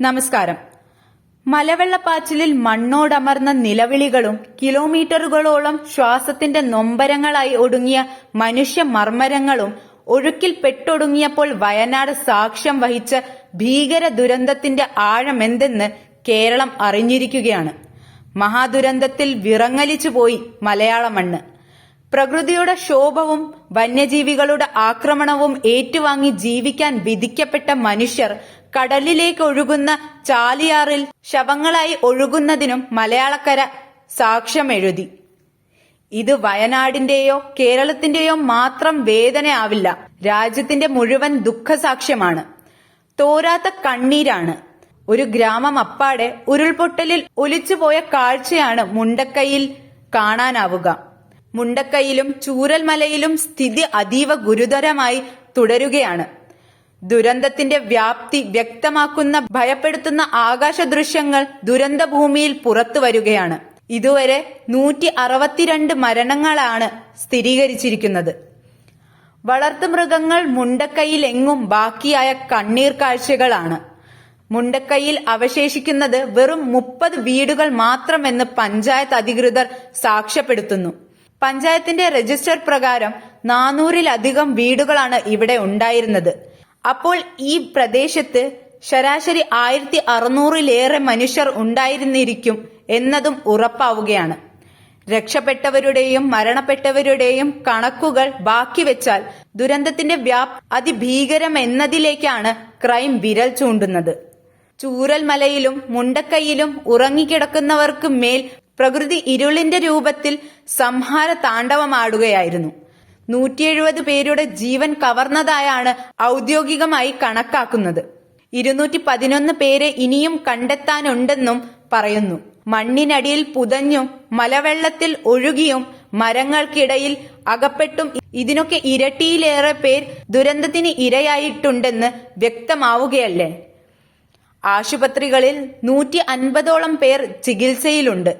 നമസ്കാരം. മലവെള്ളപ്പാച്ചിലിൽ മണ്ണോടമർന്ന നിലവിളികളും കിലോമീറ്ററുകളോളം ശ്വാസത്തിന്റെ നൊമ്പരങ്ങളായി ഒടുങ്ങിയ മനുഷ്യ മർമ്മരങ്ങളും ഒഴുക്കിൽ പെട്ടൊടുങ്ങിയപ്പോൾ വയനാട് സാക്ഷ്യം വഹിച്ച ഭീകര ദുരന്തത്തിന്റെ ആഴമെന്തെന്ന് കേരളം അറിഞ്ഞിരിക്കുകയാണ്. മഹാദുരന്തത്തിൽ വിറങ്ങലിച്ചു പോയി മലയാള മണ്ണ്. പ്രകൃതിയുടെ ശോഭവും വന്യജീവികളുടെ ആക്രമണവും ഏറ്റുവാങ്ങി ജീവിക്കാൻ വിധിക്കപ്പെട്ട മനുഷ്യർ കടലിലേക്ക് ഒഴുകുന്ന ചാലിയാറിൽ ശവങ്ങളായി ഒഴുകുന്നതിനും മലയാളക്കര സാക്ഷ്യമെഴുതി. ഇത് വയനാടിന്റെയോ കേരളത്തിന്റെയോ മാത്രം വേദനയാവില്ല. രാജ്യത്തിന്റെ മുഴുവൻ ദുഃഖസാക്ഷ്യമാണ്. തോരാത്ത കണ്ണീരാണ്. ഒരു ഗ്രാമം അപ്പാടെ ഉരുൾപൊട്ടലിൽ ഒലിച്ചുപോയ കാഴ്ചയാണ് മുണ്ടക്കൈയിൽ കാണാനാവുക. മുണ്ടക്കൈയിലും ചൂരൽമലയിലും സ്ഥിതി അതീവ ഗുരുതരമായി തുടരുകയാണ്. ദുരന്തത്തിന്റെ വ്യാപ്തി വ്യക്തമാക്കുന്ന ഭയപ്പെടുത്തുന്ന ആകാശ ദൃശ്യങ്ങൾ ദുരന്ത ഭൂമിയിൽ പുറത്തു വരികയാണ്. ഇതുവരെ നൂറ്റി അറുപത്തിരണ്ട് മരണങ്ങളാണ് സ്ഥിരീകരിച്ചിരിക്കുന്നത്. വളർത്തുമൃഗങ്ങൾ മുണ്ടക്കൈയിൽ എങ്ങും ബാക്കിയായ കണ്ണീർ കാഴ്ചകളാണ്. മുണ്ടക്കൈയിൽ അവശേഷിക്കുന്നത് വെറും മുപ്പത് വീടുകൾ മാത്രമെന്ന് പഞ്ചായത്ത് അധികൃതർ സാക്ഷ്യപ്പെടുത്തുന്നു. പഞ്ചായത്തിന്റെ രജിസ്റ്റർ പ്രകാരം നാനൂറിലധികം വീടുകളാണ് ഇവിടെ ഉണ്ടായിരുന്നത്. അപ്പോൾ ഈ പ്രദേശത്ത് ശരാശരി ആയിരത്തി അറുന്നൂറിലേറെ മനുഷ്യർ ഉണ്ടായിരുന്നിരിക്കും എന്നതും ഉറപ്പാവുകയാണ്. രക്ഷപ്പെട്ടവരുടെയും മരണപ്പെട്ടവരുടെയും കണക്കുകൾ ബാക്കി വെച്ചാൽ ദുരന്തത്തിന്റെ വ്യാപ് അതിഭീകരം എന്നതിലേക്കാണ് ക്രൈം വിരൽ ചൂണ്ടുന്നത്. ചൂരൽമലയിലും മുണ്ടക്കൈയിലും ഉറങ്ങിക്കിടക്കുന്നവർക്ക് മേൽ പ്രകൃതി ഇരുളിന്റെ രൂപത്തിൽ സംഹാര താണ്ഡവമാടുകയായിരുന്നു നൂറ്റി എഴുപത് പേരുടെ ജീവൻ കവർന്നതായാണ് ഔദ്യോഗികമായി കണക്കാക്കുന്നത്. ഇരുന്നൂറ്റി പതിനൊന്ന് പേരെ ഇനിയും കണ്ടെത്താനുണ്ടെന്നും പറയുന്നു. മണ്ണിനടിയിൽ പുതഞ്ഞും മലവെള്ളത്തിൽ ഒഴുകിയും മരങ്ങൾക്കിടയിൽ അകപ്പെട്ടും ഇതിനൊക്കെ ഇരട്ടിയിലേറെ പേർ ദുരന്തത്തിന് ഇരയായിട്ടുണ്ടെന്ന് വ്യക്തമാവുകയല്ലേ? ആശുപത്രികളിൽ നൂറ്റി അൻപതോളം പേർ ചികിത്സയിലുണ്ട്.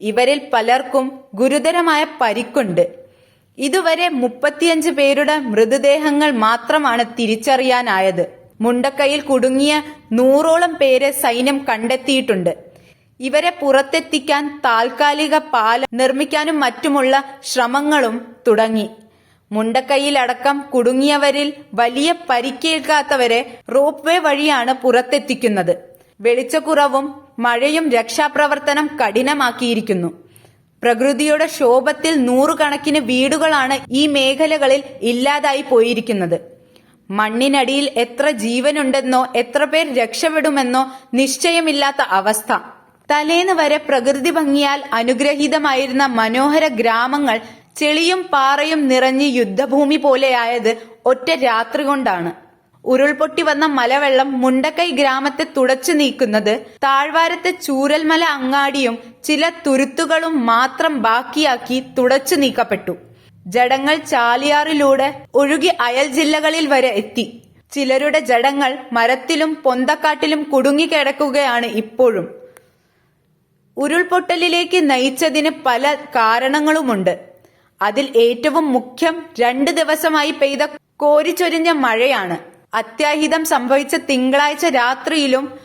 ഇവരിൽ പലർക്കും ഗുരുതരമായ പരിക്കുണ്ട്. ഇതുവരെ മുപ്പത്തിയഞ്ച് പേരുടെ മൃതദേഹങ്ങൾ മാത്രമാണ് തിരിച്ചറിയാനായത്. മുണ്ടക്കൈയിൽ കുടുങ്ങിയ നൂറോളം പേരെ സൈന്യം കണ്ടെത്തിയിട്ടുണ്ട്. ഇവരെ പുറത്തെത്തിക്കാൻ താൽക്കാലിക പാലം നിർമ്മിക്കാനും മറ്റുമുള്ള ശ്രമങ്ങളും തുടങ്ങി. മുണ്ടക്കൈയിലടക്കം കുടുങ്ങിയവരിൽ വലിയ പരിക്കേൽക്കാത്തവരെ റോപ്പ് വേ വഴിയാണ് പുറത്തെത്തിക്കുന്നത്. വെളിച്ചക്കുറവും മഴയും രക്ഷാപ്രവർത്തനം കഠിനമാക്കിയിരിക്കുന്നു. പ്രകൃതിയുടെ ശോഭത്തിൽ നൂറുകണക്കിന് വീടുകളാണ് ഈ മേഖലകളിൽ ഇല്ലാതായി പോയിരിക്കുന്നത്. മണ്ണിനടിയിൽ എത്ര ജീവനുണ്ടെന്നോ എത്ര പേർ രക്ഷപ്പെടുമെന്നോ നിശ്ചയമില്ലാത്ത അവസ്ഥ. തലേന്ന് വരെ പ്രകൃതി ഭംഗിയാൽ അനുഗ്രഹീതമായിരുന്ന മനോഹര ഗ്രാമങ്ങൾ ചെളിയും പാറയും നിറഞ്ഞ് യുദ്ധഭൂമി പോലെയായത് ഒറ്റ രാത്രി കൊണ്ടാണ്. ഉരുൾപൊട്ടി വന്ന മലവെള്ളം മുണ്ടക്കൈ ഗ്രാമത്തെ തുടച്ചു നീക്കുന്നത് താഴ്വാരത്തെ ചൂരൽമല അങ്ങാടിയും ചില തുരുത്തുകളും മാത്രം ബാക്കിയാക്കി തുടച്ചു നീക്കപ്പെട്ടു. ജഡങ്ങൾ ചാലിയാറിലൂടെ ഒഴുകി അയൽ ജില്ലകളിൽ വരെ എത്തി. ചിലരുടെ ജഡങ്ങൾ മരത്തിലും പൊന്തക്കാട്ടിലും കുടുങ്ങിക്കിടക്കുകയാണ് ഇപ്പോഴും. ഉരുൾപൊട്ടലിലേക്ക് നയിച്ചതിന് പല കാരണങ്ങളുമുണ്ട്. അതിൽ ഏറ്റവും മുഖ്യം രണ്ട് ദിവസമായി പെയ്ത കോരിച്ചൊരിഞ്ഞ മഴയാണ്. അത്യാഹിതം സംഭവിച്ച തിങ്കളാഴ്ച രാത്രിയിലും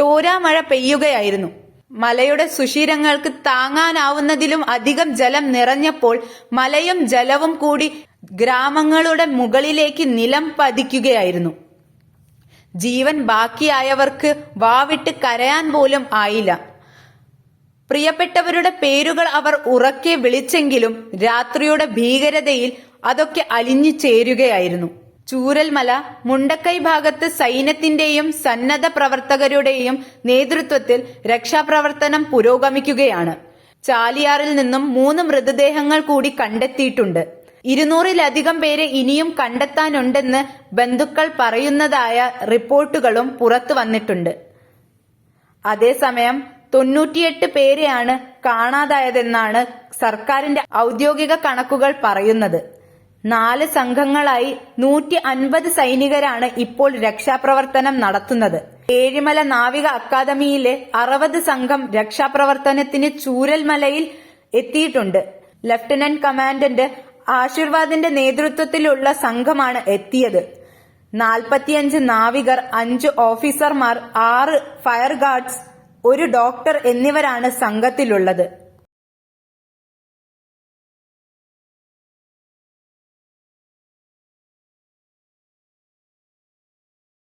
തോരാമഴ പെയ്യുകയായിരുന്നു. മലയുടെ സുഷിരങ്ങൾക്ക് താങ്ങാനാവുന്നതിലും അധികം ജലം നിറഞ്ഞപ്പോൾ മലയും ജലവും കൂടി ഗ്രാമങ്ങളുടെ മുകളിലേക്ക് നിലം പതിക്കുകയായിരുന്നു. ജീവൻ ബാക്കിയായവർക്ക് വാവിട്ട് കരയാൻ പോലും ആയില്ല. പ്രിയപ്പെട്ടവരുടെ പേരുകൾ അവർ ഉറക്കെ വിളിച്ചെങ്കിലും രാത്രിയുടെ ഭീകരതയിൽ അതൊക്കെ അലിഞ്ഞു ചേരുകയായിരുന്നു. ചൂരൽമല മുണ്ടക്കൈ ഭാഗത്ത് സൈന്യത്തിന്റെയും സന്നദ്ധ പ്രവർത്തകരുടെയും നേതൃത്വത്തിൽ രക്ഷാപ്രവർത്തനം പുരോഗമിക്കുകയാണ്. ചാലിയാറിൽ നിന്നും മൂന്ന് മൃതദേഹങ്ങൾ കൂടി കണ്ടെത്തിയിട്ടുണ്ട്. ഇരുന്നൂറിലധികം പേരെ ഇനിയും കണ്ടെത്താനുണ്ടെന്ന് ബന്ധുക്കൾ പറയുന്നതായ റിപ്പോർട്ടുകളും പുറത്തു വന്നിട്ടുണ്ട്. അതേസമയം തൊണ്ണൂറ്റിയെട്ട് പേരെയാണ് കാണാതായതെന്നാണ് സർക്കാരിന്റെ ഔദ്യോഗിക കണക്കുകൾ പറയുന്നത്. നാല് സംഘങ്ങളായി നൂറ്റി അൻപത് സൈനികരാണ് ഇപ്പോൾ രക്ഷാപ്രവർത്തനം നടത്തുന്നത്. ഏഴിമല നാവിക അക്കാദമിയിലെ അറുപത് സംഘം രക്ഷാപ്രവർത്തനത്തിന് ചൂരൽമലയിൽ എത്തിയിട്ടുണ്ട്. ലഫ്റ്റനന്റ് കമാൻഡന്റ് ആശീർവാദിന്റെ നേതൃത്വത്തിലുള്ള സംഘമാണ് എത്തിയത്. നാൽപ്പത്തിയഞ്ച് നാവികർ അഞ്ച് ഓഫീസർമാർ ആറ് ഫയർ ഗാർഡ്സ് ഒരു ഡോക്ടർ എന്നിവരാണ് സംഘത്തിലുള്ളത്.